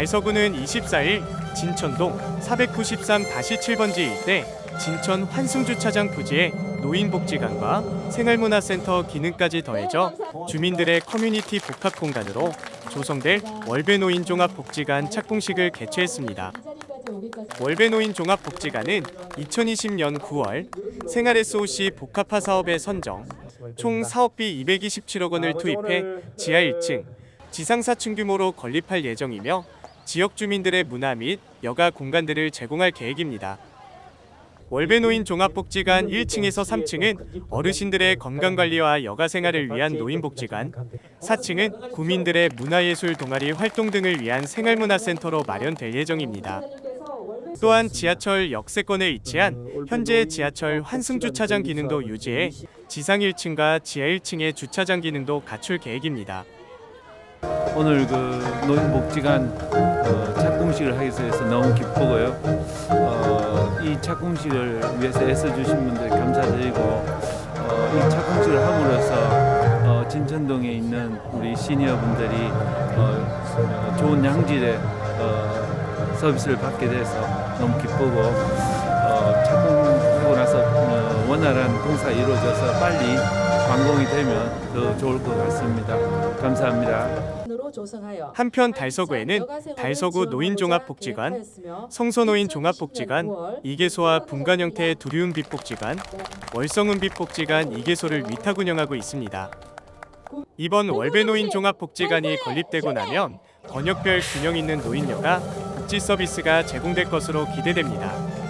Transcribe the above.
달서구는 24일 진천동 493-7번지 일대 진천 환승주차장 부지에 노인복지관과 생활문화센터 기능까지 더해져 주민들의 커뮤니티 복합 공간으로 조성될 월배노인 종합복지관 착공식을 개최했습니다. 월배노인 종합복지관은 2020년 9월 생활 SOC 복합화 사업에 선정, 총 사업비 227억 원을 투입해 지하 1층, 지상 4층 규모로 건립할 예정이며 지역 주민들의 문화 및 여가 공간들을 제공할 계획입니다. 월배노인 종합복지관 1층에서 3층은 어르신들의 건강관리와 여가 생활을 위한 노인복지관, 4층은 구민들의 문화예술 동아리 활동 등을 위한 생활문화센터로 마련될 예정입니다. 또한 지하철 역세권에 위치한 현재 지하철 환승주차장 기능도 유지해 지상 1층과 지하 1층의 주차장 기능도 갖출 계획입니다. 오늘 그 노인복지관 어, 착공식을 하게 돼서 너무 기쁘고요. 어, 이 착공식을 위해서 애써주신 분들 감사드리고 어, 이 착공식을 함으로써 어, 진천동에 있는 우리 시니어분들이 어, 어, 좋은 양질의 어, 서비스를 받게 돼서 너무 기쁘고 어, 착공하고 나서 어, 원활한 공사 이루어져서 빨리 완공이 되면 더 좋을 것 같습니다. 감사합니다. 한편 달서구에는 달서구 노인종합복지관, 성서노인 종합복지관, 이계소와 분관 형태의 두리움빛 복지관, 월성은빛복지관 이계소를 위탁 운영하고 있습니다. 이번 월배노인 종합복지관이 건립되고 나면 번역별 균형 있는 노인여가 복지 서비스가 제공될 것으로 기대됩니다.